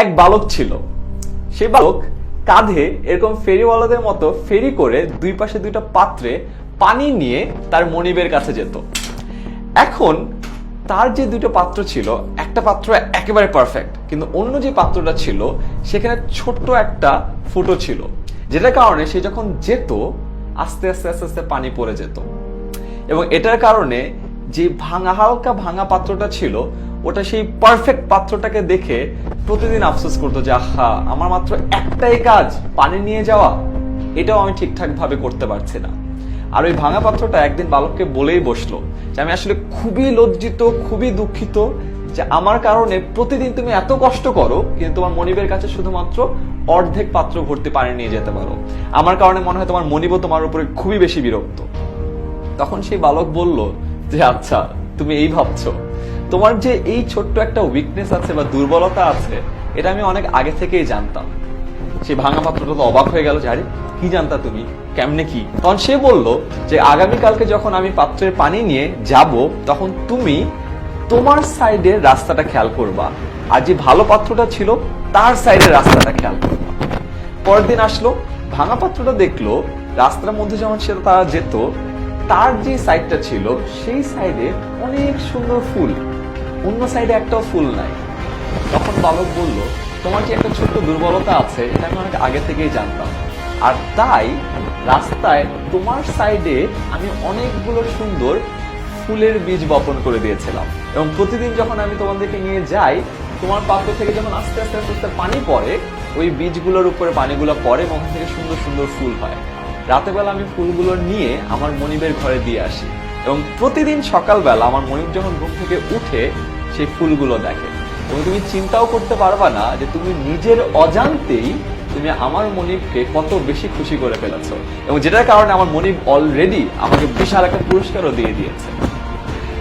এক বালক ছিল। সেই বালক কাঁধে এরকম ফেরিওয়ালাদের মতো ফেরি করে দুই পাশে দুইটা পাত্রে পানি নিয়ে তার মনিবের কাছে যেত। এখন তার যে দুটো পাত্র ছিল, একটা পাত্র একেবারে পারফেক্ট কিন্তু অন্য যে পাত্রটা ছিল, সেখানে ছোট্ট একটা ফুটো ছিল, যেটার কারণে সে যখন যেত, আস্তে আস্তে আস্তে আস্তে পানি পড়ে যেত। এবং এটার কারণে যে ভাঙা, হালকা ভাঙা পাত্রটা ছিল ওটা সেই পারফেক্ট পাত্রটাকে দেখে প্রতিদিন আফসোস করতো যে, আহা, আমার মাত্র একটাই কাজ, পানি নিয়ে যাওয়া। এটাও আমি ঠিকঠাক ভাবে করতে পারছি না। আর ওই ভাঙা পাত্রটা একদিন বালককে বলেই বসল যে, আমি আসলে খুবই লজ্জিত, খুবই দুঃখিত যে, আমার কারণে প্রতিদিন তুমি এত কষ্ট করো, কিন্তু তোমার মনিবের কাছে শুধুমাত্র অর্ধেক পাত্র ভর্তি পানি নিয়ে যেতে পারো। আমার কারণে মনে হয় তোমার মনিবও তোমার উপরে খুবই বেশি বিরক্ত। তখন সেই বালক বলল যে আচ্ছা তুমি এই ভাবছ। তোমার যে এই ছোট্ট একটা উইকনেস আছে বা দুর্বলতা আছে, এটা আমি অনেক আগে থেকেই জানতাম। সে ভাঙা পাত্রটা তো অবাক হয়ে গেল যে, আরে, কি জানতা তুমি? কেমনে কি? তখন সে বলল যে, আগামীকালকে যখন আমি পাত্রের পানি নিয়ে যাব, তখন তুমি তোমার সাইডের রাস্তাটা খেয়াল করবা। আর যে ভালো পাত্রটা ছিল, তার সাইডের রাস্তাটা খেয়াল করবা। পরের দিন আসলো, ভাঙা পাত্রটা দেখল, রাস্তার মধ্যে যখন সে তারা যেত, তার যে সাইডটা ছিল, সেই সাইডে অনেক সুন্দর ফুল। অন্য সাইডে একটাও ফুল নাই। তখন বালক বলল, তোমার কি একটা ছোট্ট দুর্বলতা আছে? এটা আমি অনেক আগে থেকেই জানতাম। আর তাই রাস্তায় তোমার সাইডে আমি অনেকগুলো সুন্দর ফুলের বীজ বপন করে দিয়েছিলাম। এবং প্রতিদিন যখন আমি তোমাদেরকে নিয়ে যাই, তোমার পাত্র থেকে যখন আস্তে আস্তে আস্তে আস্তে পানি পড়ে, ওই বীজগুলোর উপরে পানিগুলো পড়ে এবং থেকে সুন্দর সুন্দর ফুল হয়। রাতেবেলা আমি ফুলগুলো নিয়ে আমার মনিবের ঘরে দিয়ে আসি। এবং প্রতিদিন সকালবেলা আমার মনিব যখন ঘুম থেকে উঠে সেই ফুলগুলো দেখে। এবং তুমি চিন্তাও করতে পারবা না যে তুমি নিজের অজান্তেই তুমি আমার মনিবকে কত বেশি খুশি করে ফেলেছো। এবং যেটার কারণে আমার মনিব অলরেডি আমাকে বিশাল একটা পুরস্কারও দিয়ে দিয়েছে।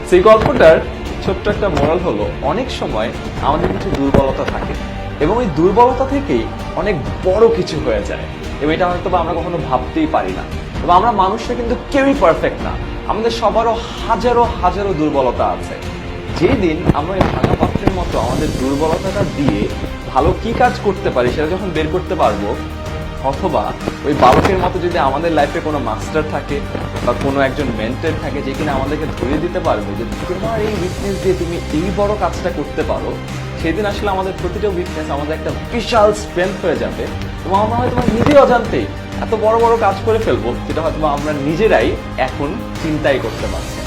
সেই গল্পটার ছোট্ট একটা মোরাল হলো, অনেক সময় আমাদের কিছু দুর্বলতা থাকে এবং ওই দুর্বলতা থেকেই অনেক বড় কিছু হয়ে যায়। এবং এটা হয়তো আমরা কখনো ভাবতেই পারি না। এবং আমরা মানুষরা কিন্তু কেউই পারফেক্ট না। আমাদের সবারও হাজারো হাজারো দুর্বলতা আছে। যেদিন আমরা এই ভাঙা পাত্রের মতো আমাদের দুর্বলতাটা দিয়ে ভালো কি কাজ করতে পারি সেটা যখন বের করতে পারব, অথবা ওই বালকের মতো যদি আমাদের লাইফে কোনো মাস্টার থাকে বা কোনো একজন মেন্টর থাকে যে কিনা আমাদেরকে ধরিয়ে দিতে পারবে যে তোমার এই উইকনেস দিয়ে তুমি এই বড় কাজটা করতে পারো, সেদিন আসলে আমাদের প্রতিটা উইকনেস আমাদের একটা বিশাল স্ট্রেংথ হয়ে যাবে এবং আমরা হয়তো নিজেই অজান্তেই এত বড় বড় কাজ করে ফেলব যেটা হয়তো আমরা নিজেরাই এখন চিন্তাই করতে পারছি